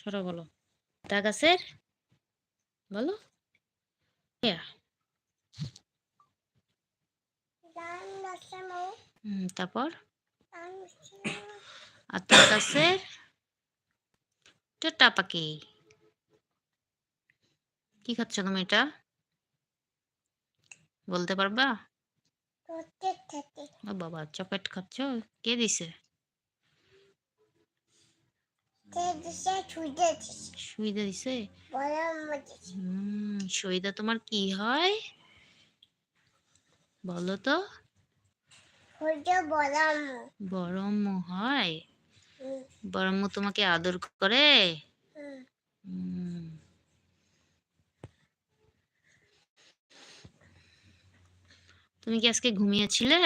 সরো বলো। তা গাছের বলো। তারপর? গাছের টোটা পাখি। কি খাচ্ছ তুমি এটা? বলতে পারবা? বাবা, চকলেট খাচ্ছ? কে দিছে? সুইদা দিছে। হুম সুইদা তোমার কি হয়? বলো তো। হয়? তোমাকে আদর করে? তুমি কি আজকে ঘুমিয়েছিলে।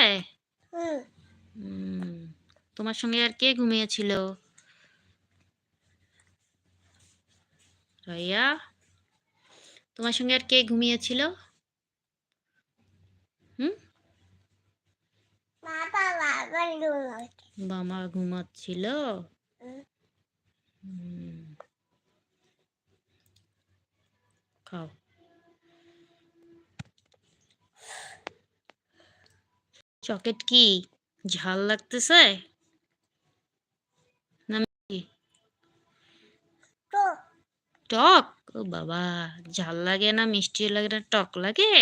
তোমার সঙ্গে আর কে ঘুমিয়েছিল? রাইয়া তোমার সঙ্গে আর কে ঘুমিয়েছিল? হুম? ঘুমাচ্ছিল? খাও। চকেট কি? ঝাল লাগতেছে? টক? ও বাবা ঝাল লাগে না মিষ্টি লাগে না টক লাগে?